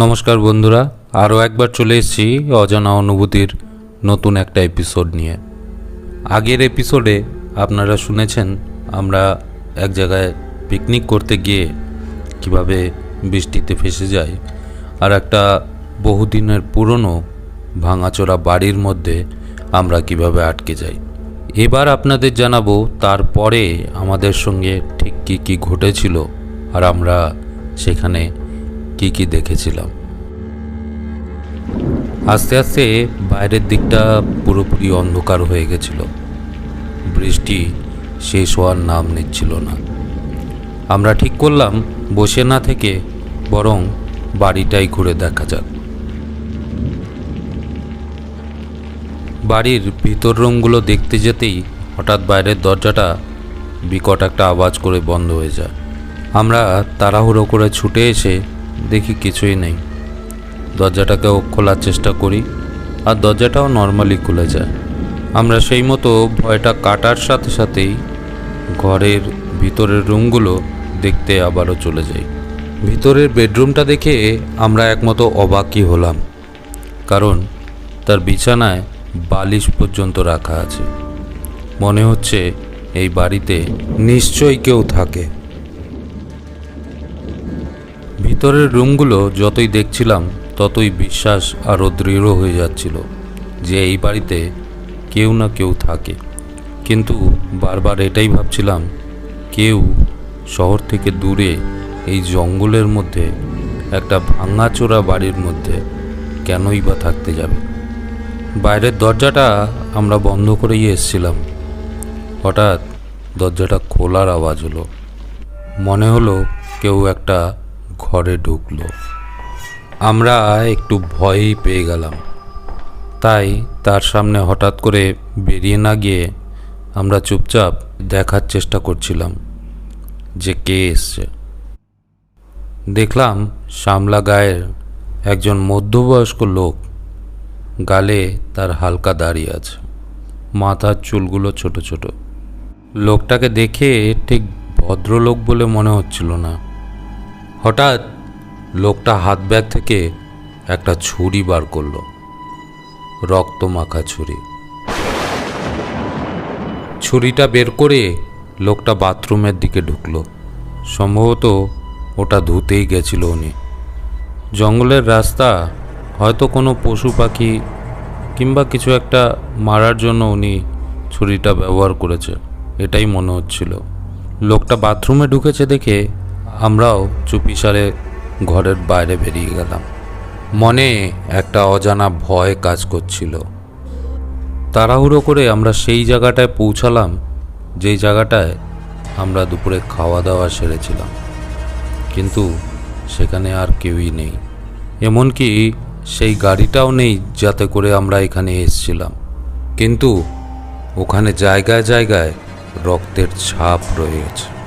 নমস্কার বন্ধুরা, আরও একবার চলে এসেছি অজানা অনুভূতির নতুন একটা এপিসোড নিয়ে। আগের এপিসোডে আপনারা শুনেছেন, আমরা এক জায়গায় পিকনিক করতে গিয়ে কীভাবে বৃষ্টিতে ফেসে যাই, আর একটা বহুদিনের পুরনো ভাঙাচোরা বাড়ির মধ্যে আমরা কীভাবে আটকে যাই। এবার আপনাদের জানাব, তারপরে আমাদের সঙ্গে ঠিক কী কী ঘটেছিল, আর আমরা সেখানে কি কি দেখেছিলাম। আস্তে আস্তে বাইরের দিকটা পুরোপুরি অন্ধকার হয়ে গেছিল। বৃষ্টি শেষ হওয়ার নাম নিচ্ছিল না। আমরা ঠিক করলাম বসে না থেকে বরং বাড়িটাই ঘুরে দেখা যাক। বাড়ির ভিতর রুমগুলো দেখতে যেতেই হঠাৎ বাইরের দরজাটা বিকট একটা আওয়াজ করে বন্ধ হয়ে যায়। আমরা তাড়াহুড়ো করে ছুটে এসে দেখি কিছুই নেই। দরজাটাকেও খোলার চেষ্টা করি আর দরজাটাও নর্মালি খুলে যায়। আমরা সেই মতো ভয়টা কাটার সাথে সাথেই ঘরের ভিতরের রুমগুলো দেখতে আবারও চলে যাই। ভিতরের বেডরুমটা দেখে আমরা একমতো অবাকই হলাম, কারণ তার বিছানায় বালিশ পর্যন্ত রাখা আছে। মনে হচ্ছে এই বাড়িতে নিশ্চয়ই কেউ থাকে। ভিতরের রুমগুলো যতই দেখছিলাম, ততই বিশ্বাস আরও দৃঢ় হয়ে যাচ্ছিল যে এই বাড়িতে কেউ না কেউ থাকে। কিন্তু বারবার এটাই ভাবছিলাম, কেউ শহর থেকে দূরে এই জঙ্গলের মধ্যে, একটা ভাঙাচোরা বাড়ির মধ্যে কেনই বা থাকতে যাবে? বাইরের দরজাটা আমরা বন্ধ করেই এসছিলাম। হঠাৎ দরজাটা খোলার আওয়াজ হলো। মনে হলো কেউ একটা ঘরে ঢুকলো। আমরা একটু ভয়ই পেয়ে গেলাম। তাই তার সামনে হঠাৎ করে বেরিয়ে না গিয়ে আমরা চুপচাপ দেখার চেষ্টা করছিলাম যে কে এসছে। দেখলাম শামলা গায়ের একজন মধ্যবয়স্ক লোক গালে তার হালকা দাড়ি আছে, মাথার চুলগুলো ছোট ছোট। লোকটাকে দেখে ঠিক ভদ্রলোক বলে মনে হচ্ছিল না। হঠাৎ লোকটা হাত ব্যাগ থেকে একটা ছুরি বার করল রক্ত মাখা ছুরি। ছুরিটা বের করে লোকটা বাথরুমের দিকে ঢুকলো। সম্ভবত ওটা ধুতেই গেছিল উনি। জঙ্গলের রাস্তা হয়তো কোনো পশু পাখি কিংবা কিছু একটা মারার জন্য উনি ছুরিটা ব্যবহার করেছে, এটাই মনে হচ্ছিল। লোকটা বাথরুমে ঢুকেছে দেখে আমরাও চুপিসারে ঘরের বাইরে বেরিয়ে গেলাম। মনে একটা অজানা ভয় কাজ করছিল। তাড়াহুড়ো করে আমরা সেই জায়গাটায় পৌঁছালাম, যেই জায়গাটায় আমরা দুপুরে খাওয়া দাওয়া সেরেছিলাম। কিন্তু সেখানে আর কেউই নেই। এমনকি সেই গাড়িটাও নেই যাতে করে আমরা এখানে এসেছিলাম। কিন্তু ওখানে জায়গায় জায়গায় রক্তের ছাপ রয়ে গেছে